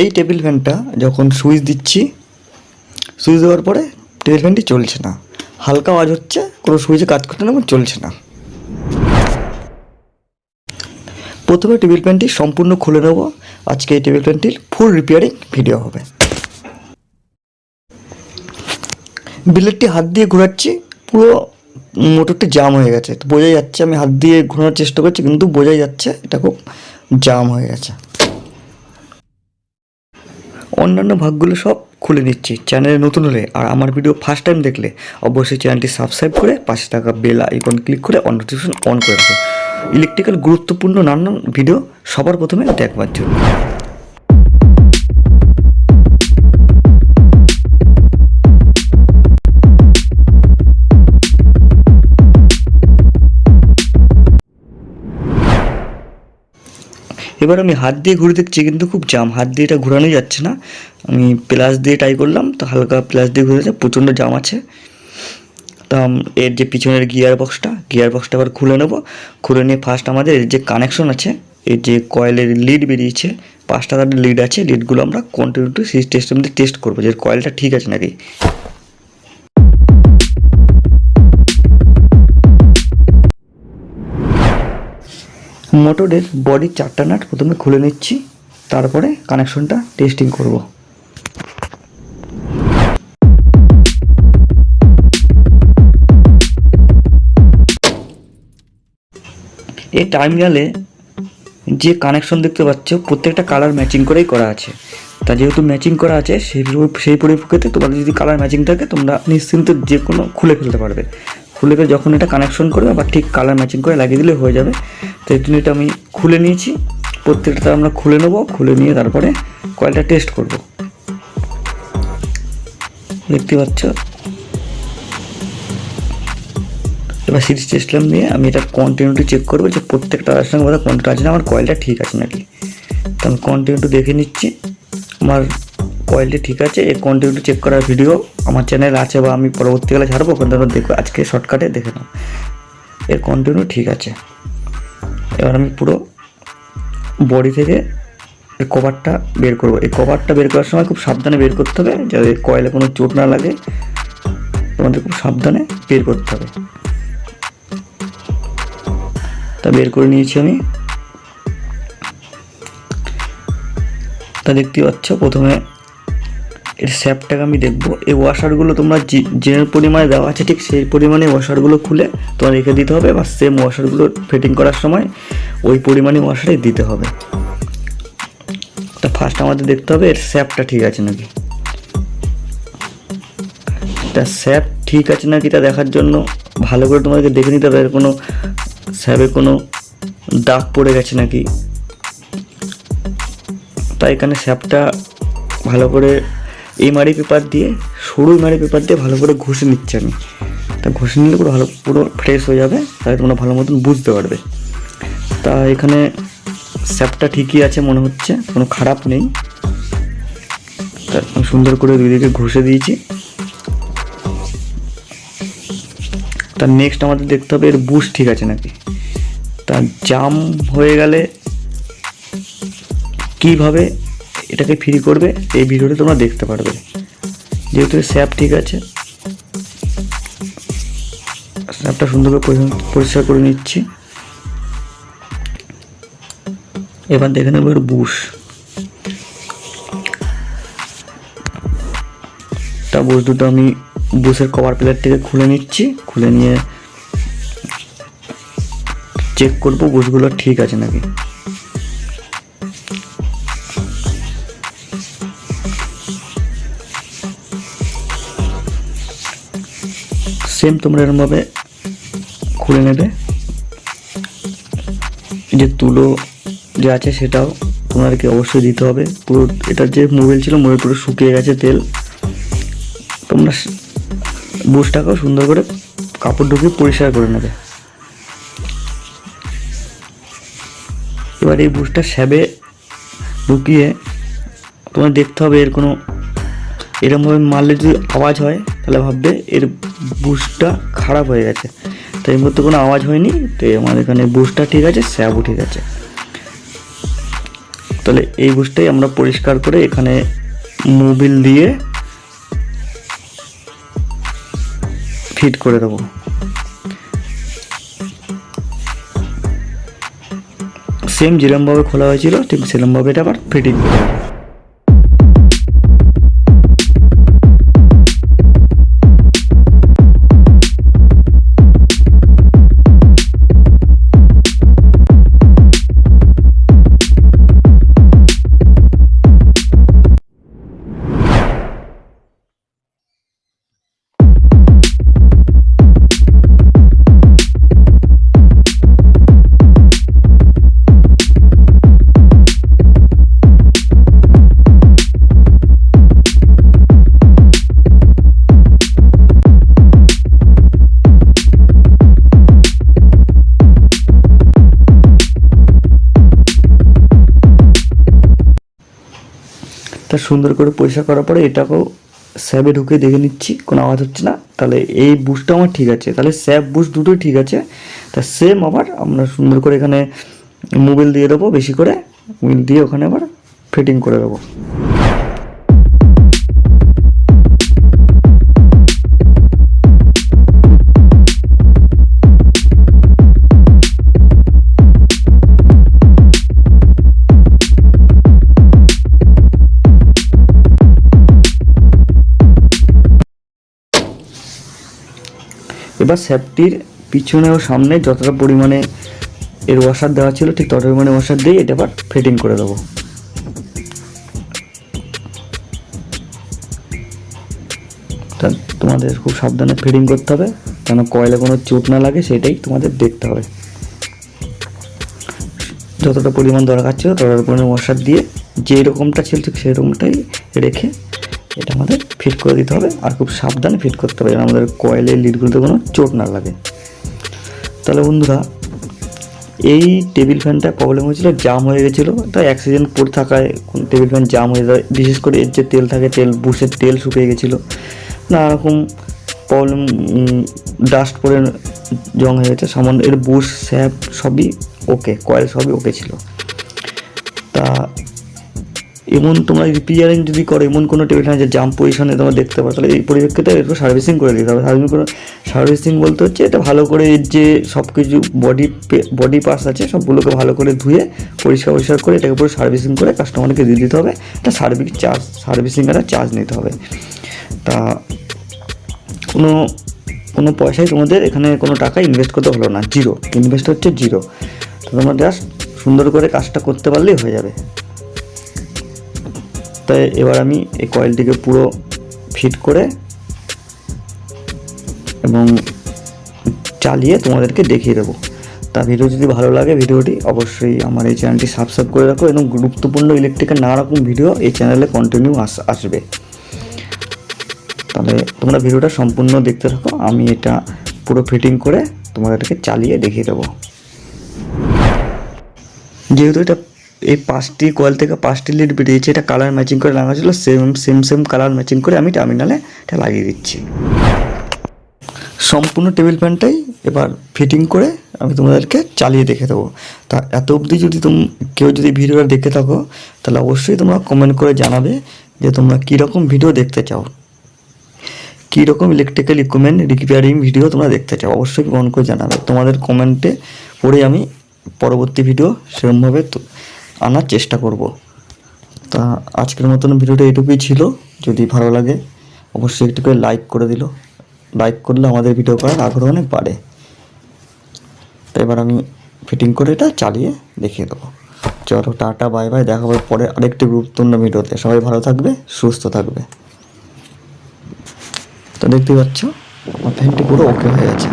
এই টেবিল ফ্যানটা যখন সুইচ দিচ্ছি সুইচ দেওয়ার পরে টেবিল ফ্যানটি চলছে না। হালকা আওয়াজ হচ্ছে, কোনো সুইচে কাজ করতে না এবং চলছে না। প্রথমে টেবিল ফ্যানটি সম্পূর্ণ খুলে নেব। আজকে এই টেবিল ফ্যানটির ফুল রিপেয়ারিং ভিডিও হবে। বিলেটটি হাত দিয়ে ঘোরাচ্ছি, পুরো মোটরটি জাম হয়ে গেছে। বোঝাই যাচ্ছে, আমি হাত দিয়ে ঘোরানোর চেষ্টা করছি, কিন্তু বোঝাই যাচ্ছে, এটা খুব জাম হয়ে গেছে। অন্যান্য ভাগগুলো সব খুলে নিচ্ছি। চ্যানেলে নতুন হলে আর আমার ভিডিও ফার্স্ট টাইম দেখলে অবশ্যই চ্যানেলটি সাবস্ক্রাইব করে পাশে থাকা বেল আইকন ক্লিক করে অন নোটিফিকেশন অন করে রাখো। ইলেকট্রিক্যাল গুরুত্বপূর্ণ নানান ভিডিও সবার প্রথমে দেখবার জন্য। এবার আমি হাত দিয়ে ঘুরে দেখছি, কিন্তু খুব জাম হাত দিয়ে এটা ঘোরানো যাচ্ছে না। আমি প্লাস দিয়ে ট্রাই করলাম, তো হালকা প্লাস দিয়ে ঘুরেছে প্রচণ্ড জাম আছে। তো এর যে পিছনের গিয়ার বক্সটা গিয়ার বক্সটা আবার খুলে নেব। খুলে নিয়ে ফার্স্ট আমাদের এর যে কানেকশন আছে এর যে কয়েলের লিড বেরিয়েছে, পাঁচটা তার লিড আছে লিডগুলো আমরা কন্টিনিউ টু সিস টেস্টের মধ্যে টেস্ট করব যে কয়েলটা ঠিক আছে নাকি। মোটরের বডির চারটা নাট প্রথমে খুলে নিচ্ছি, তারপরে কানেকশনটা টেস্টিং করব। এই টার্মিনালে যে কানেকশন দেখতে পাচ্ছ, প্রত্যেকটা কালার ম্যাচিং করেই করা আছে। তা যেহেতু ম্যাচিং করা আছে, সেই সেই পরিপ্রেক্ষিতে তোমাদের যদি কালার ম্যাচিং থাকে, তোমরা নিশ্চিন্তে যে কোনো খুলে ফেলতে পারবে। খুলে ফেলে যখন এটা কানেকশন করবে, আবার ঠিক কালার ম্যাচিং করে লাগিয়ে দিলে হয়ে যাবে। তো এই জন্য এটা আমি খুলে নিয়েছি। প্রত্যেকটা আমরা খুলে নেব, খুলে নিয়ে তারপরে কয়েলটা টেস্ট করব। দেখতে পাচ্ছ? এবার সিরিজ টেস্টলাম নিয়ে আমি এটা কন্টিনিউটি চেক করব যে প্রত্যেকটা তারের সঙ্গে কন্টিনিউ আছে না, আমার কয়েলটা ঠিক আছে নাকি? তো আমি কন্টিনিউটি দেখে নিচ্ছি। আমার কয়েলটি ঠিক আছে এই কন্টিনিউটি চেক করার ভিডিও আমার চ্যানেল আছে বা আমি পরবর্তীকালে ছাড়বো, ওখানে তোমরা দেখো, আজকে শর্টকাটে দেখে নাও। এর কন্টিনিউ ঠিক আছে। এবার আমি পুরো বডি থেকে এই কভারটা বের করব। এই কভারটা বের করার সময় খুব সাবধানে বের করতে হবে, যাতে কয়েলে কোনো চোট না লাগে। তোমাদের খুব সাবধানে বের করতে হবে। তা বের করে নিয়েছি আমি। তা দেখতে পাচ্ছ, প্রথমে এর স্যাপটাকে আমি দেখব। এই ওয়াশারগুলো তোমরা যে- পরিমাণে দেওয়া আছে, ঠিক সেই পরিমাণে ওয়াশারগুলো খুলে তোমার রেখে দিতে হবে। বা সেম ওয়াশারগুলো ফিটিং করার সময় ওই পরিমাণে ওয়াশারই দিতে হবে। তা ফার্স্ট আমাদের দেখতে হবে এর স্যাপটা ঠিক আছে নাকি? তা স্যাপ ঠিক আছে নাকি তা দেখার জন্য ভালো করে তোমাদেরকে দেখে নিতে হবে। এর কোনো স্যাপে কোনো দাগ পড়ে গেছে নাকি? তাই এখানে স্যাপটা ভালো করে এই মারি পেপার দিয়ে সরু মারি পেপার দিয়ে ভালো করে ঘষে নিচ্ছি আমি। তা ঘষে নিলে পুরো ভালো, পুরো ফ্রেশ হয়ে যাবে তাই তোমরা ভালো মতন বুঝতে পারবে। তা এখানে স্যাপটা ঠিকই আছে মনে হচ্ছে, কোনো খারাপ নেই। তা সুন্দর করে দুই দিকে ঘষে দিয়েছি। তার নেক্সট আমাদের দেখতে হবে এর বুশ ঠিক আছে নাকি। তা জাম হয়ে গেলে কীভাবে এটাকে ফ্রি করবে, এই ভিডিওটা তোমরা দেখতে পারবে। যেহেতু স্যাপ ঠিক আছে স্যাপটা সুন্দর করে পরিষ্কার করে নিচ্ছি। এবার দেখে নেব এর বুশ তা বুশ দুটো আমি বুশের কভার প্লেট থেকে খুলে নিচ্ছি, খুলে নিয়ে চেক করব বুশগুলো ঠিক আছে নাকি। সেম তোমরা এরমভাবে খুলে নেবে। যে তুলো যে আছে সেটাও তোমাদেরকে অবশ্যই দিতে হবে। পুরো এটার যে মোবাইল ছিল মোবাইল পুরো শুকিয়ে গেছে তেল। তোমরা বুশটাকেও সুন্দর করে কাপড় ঢুকিয়ে পরিষ্কার করে নেবে। এবার এই বুশটা স্যাবে ঢুকিয়ে তোমার দেখতে হবে এর কোনো এরকমভাবে মারলে যদি আওয়াজ হয় তাহলে ভাববে এর বুশটা খারাপ হয়ে গেছে। তো এই মুহূর্তে কোনো আওয়াজ হয়নি, তো আমার এখানে বুশটা ঠিক আছে স্যাবও ঠিক আছে। তাহলে এই বুশটাই আমরা পরিষ্কার করে এখানে মোবিল দিয়ে ফিট করে দেবো। সেম যেরমভাবে খোলা হয়েছিল, ঠিক সেরমভাবে এটা আবার ফিটিং করে তা সুন্দর করে পরিষ্কার করার পরে এটাকেও স্যাবে ঢুকে দেখে নিচ্ছি, কোনো আওয়াজ হচ্ছে না। তাহলে এই বুশটা আমার ঠিক আছে। তাহলে স্যাব বুশ দুটোই ঠিক আছে। তা সেম আবার আমরা সুন্দর করে এখানে মোবিল দিয়ে দেবো, বেশি করে। মোবিল দিয়ে ওখানে আবার ফিটিং করে দেবো। এবার স্যাপটির পিছনে ও সামনে যতটা পরিমাণে এর ওয়াশার দেওয়া ছিল ঠিক তত পরিমাণে ওয়াশার দিয়ে এটা আবার ফিটিং করে দেবো। তোমাদের খুব সাবধানে ফিটিং করতে হবে যেন কয়লা কোনো চোট না লাগে সেটাই তোমাদের দেখতে হবে। যতটা পরিমাণ দরকার ছিল ততটা পরিমাণ ওয়াশার দিয়ে যে রকমটা ছিল ঠিক সেই রকমটাই রেখে এটা আমাদের ফিট করে দিতে হবে আর খুব সাবধানে ফিট করতে হবে যেন আমাদের কয়েলের লিডগুলোতে কোনো চোট না লাগে। তাহলে বন্ধুরা, এই টেবিল ফ্যানটা প্রবলেম হয়েছিল জাম হয়ে গেছিল। তাই অ্যাক্সিডেন্ট পড়ে থাকায় টেবিল ফ্যান জাম হয়ে যায়, বিশেষ করে এর যে তেল থাকে, তেল বুসের তেল শুকিয়ে গেছিল। নানা রকম প্রবলেম ডাস্ট পরে জং হয়ে গেছে। সামান্য এর বুশ স্যাপ সবই ওকে কয়েল সবই ওকে ছিল। তা এমন তোমরা রিপেয়ারিং যদি করো, এমন কোনো টেবিল ফ্যান যে জাম্প পজিশনে তোমরা দেখতে পারো। তাহলে এই পরিপ্রেক্ষিতে একটু সার্ভিসিং করে দিতে হবে। সার্ভিসিং করে সার্ভিসিং বলতে হচ্ছে এটা ভালো করে যে সব কিছু বডি বডি পার্টস আছে, সবগুলোকে ভালো করে ধুয়ে পরিষ্কার পরিষ্কার করে এটাকে পুরো সার্ভিসিং করে কাস্টমারকে দিয়ে দিতে হবে। একটা সার্ভিস চার্জ সার্ভিসিং একটা চার্জ নিতে হবে। তা কোনো কোনো পয়সাই তোমাদের এখানে কোনো টাকা ইনভেস্ট করতে হলো না। জিরো ইনভেস্ট হচ্ছে জিরো তো তোমরা জাস্ট সুন্দর করে কাজটা করতে পারলেই হয়ে যাবে। তাই এবার আমি এই কয়েলটিকে পুরো ফিট করে এবং চালিয়ে তোমাদেরকে দেখিয়ে দেবো। তা ভিডিও যদি ভালো লাগে ভিডিওটি অবশ্যই আমার এই চ্যানেলটি সাবস্ক্রাইব করে রাখো এবং গুরুত্বপূর্ণ ইলেকট্রিকের নানা রকম ভিডিও এই চ্যানেলে কন্টিনিউ আস, আসবে। তাহলে তোমরা ভিডিওটা সম্পূর্ণ দেখতে থাকো, আমি এটা পুরো ফিটিং করে তোমাদেরকে চালিয়ে দেখিয়ে দেবো। যেহেতু এটা এই পাঁচটি কয়েল থেকে পাঁচটি লিড বেরিয়েছে এটা কালার ম্যাচিং করে লাগা ছিল same same same colour matching করে আমি টার্মিনালে এটা লাগিয়ে দিচ্ছি। সম্পূর্ণ টেবিল ফ্যানটাই এবার ফিটিং করে আমি তোমাদেরকে চালিয়ে দেখে দেবো। তা এত অবধি যদি তুমি, কেউ যদি ভিডিওটা দেখে থাকো, তাহলে অবশ্যই তোমরা কমেন্ট করে জানাবে যে তোমরা কীরকম ভিডিও দেখতে চাও। কীরকম ইলেকট্রিক্যাল ইকুইপমেন্ট রিপেয়ারিং ভিডিও তোমরা দেখতে চাও, অবশ্যই কমেন্ট করে জানাবে। তোমাদের কমেন্টে পড়ে আমি পরবর্তী ভিডিও সেরকমভাবে আনার চেষ্টা করব। তা আজকের মতন ভিডিওটা এটুকুই ছিল। যদি ভালো লাগে, অবশ্যই একটু করে লাইক করে দিল। লাইক করলে আমাদের ভিডিও করার আগ্রহ অনেক বাড়ে। তো এবার আমি ফিটিং করে এটা চালিয়ে দেখিয়ে দেবো। চলো, টাটা বাই বাই দেখা হবে পরে আরেকটি গুরুত্বপূর্ণ ভিডিওতে। সবাই ভালো থাকবে, সুস্থ থাকবে। তো দেখতে পাচ্ছ, আমার ফ্যানটি পুরো ওকে হয়ে গেছে।